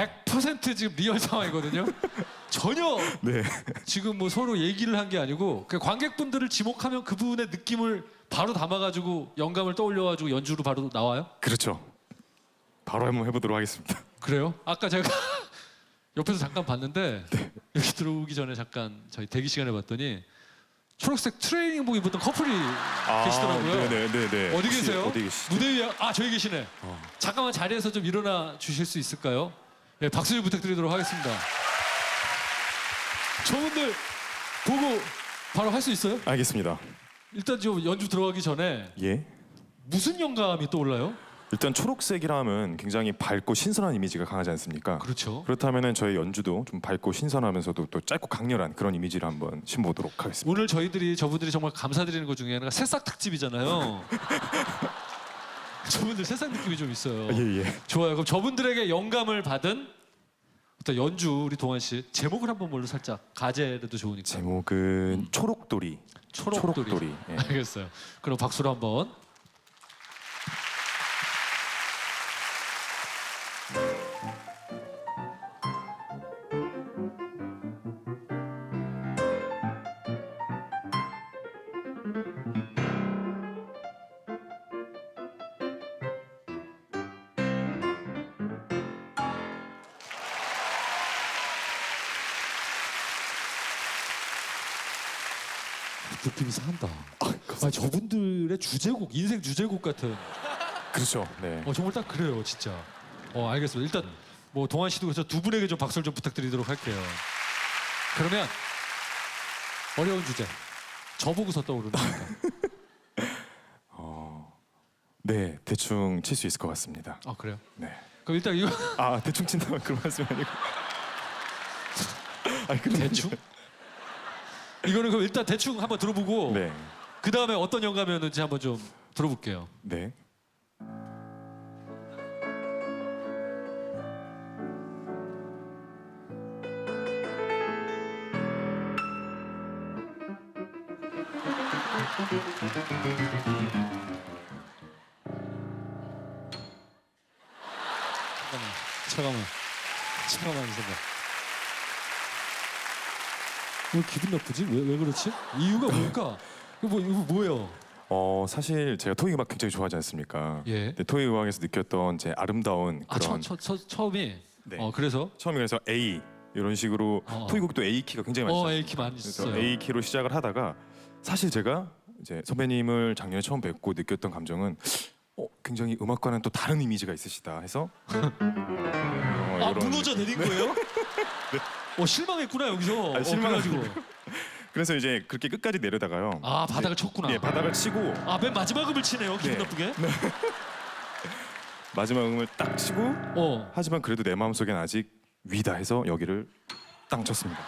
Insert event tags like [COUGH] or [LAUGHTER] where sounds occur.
100% 지금 리얼 상황이거든요. [LAUGHS] 전혀 네. 지금 뭐 서로 얘기를 한 게 아니고 그 관객분들을 지목하면 그분의 느낌을 바로 담아가지고 영감을 떠올려가지고 연주로 바로 나와요? 그렇죠. 바로 한번 해보도록 하겠습니다. 그래요? 아까 제가 [LAUGHS] 옆에서 잠깐 봤는데 여기 들어오기 전에 잠깐 저희 대기 시간에 봤더니 초록색 트레이닝복 입었던 커플이 계시더라고요. 아, 네네네. 어디 계세요? 어디 계시죠? 무대 위에 아 저기 계시네. 잠깐만 자리에서 좀 일어나 주실 수 있을까요? 예, 박수 좀 부탁드리도록 하겠습니다. 저분들 보고 바로 할 수 있어요? 알겠습니다. 일단 좀 연주 들어가기 전에 예. 무슨 영감이 떠올라요? 일단 초록색이라 하면 굉장히 밝고 신선한 이미지가 강하지 않습니까? 그렇죠. 그렇다면은 저희 연주도 좀 밝고 신선하면서도 또 짧고 강렬한 그런 이미지를 한번 심보도록 하겠습니다. 오늘 저희들이 저분들이 정말 감사드리는 것 중에 하나가 새싹 특집이잖아요. [LAUGHS] 저분들 새싹 느낌이 좀 있어요. 예 예. 좋아요. 그럼 저분들에게 영감을 받은 일단 연주 우리 동환 씨 제목을 한번 뭘로 살짝 가제라도 좋으니까 제목은 초록돌이. 초록돌이. 초록돌이. 예. 알겠어요. 그럼 박수로 한번. 느낌이 산다. 아, 저분들의 주제곡, 인생 주제곡 같은. 그렇죠. 네. 어 정말 딱 그래요, 진짜. 어 알겠습니다. 일단 뭐 동환 씨도 그래서 두 분에게 좀 박수를 좀 부탁드리도록 할게요. 그러면 어려운 주제. 저보고서 떠오르는 겁니다. 네, 대충 칠 수 있을 것 같습니다. 아 그래요? 네. 그럼 일단 이거 아, 대충 친다면 그런 말씀이 아니고. [LAUGHS] 아니, 대충? 이거는 그럼 일단 대충 한번 들어보고 네. 그 다음에 어떤 영감이었는지 한번 좀 들어볼게요. 네. 잠깐만, 잠깐만, 잠깐만. 왜 기분 나쁘지? 왜, 왜 그렇지? 이유가 뭘까? 이거 뭐 이거 뭐예요? 어, 사실 제가 토이 음악 굉장히 좋아하지 않습니까? 예. 근데 토이 음악에서 느꼈던 제 아름다운 아, 그런 처, 처, 처, 처음이. 네. 어 그래서 처음에 그래서 A 이런 식으로 어. 토이 곡도 A 키가 굉장히 많죠. 어 A 키 많이 그래서 있어요. A 키로 시작을 하다가 사실 제가 이제 선배님을 작년에 처음 뵙고 느꼈던 감정은 어, 굉장히 음악과는 또 다른 이미지가 있으시다 해서 [LAUGHS] 어, 아 이런- 무너져 내린 거예요? [LAUGHS] 어 실망했구나 여기서. 아, 어, 실망하고. 그래가지고. [LAUGHS] 그래서 이제 그렇게 끝까지 내려다가요. 아 바닥을 쳤구나. 예, 바닥을 치고 아맨 마지막 음을 치네요. 기분 네. [LAUGHS] 나쁘게. 마지막 음을 딱 치고 어. 하지만 그래도 내 마음속엔 아직 위다 해서 여기를 땅 쳤습니다.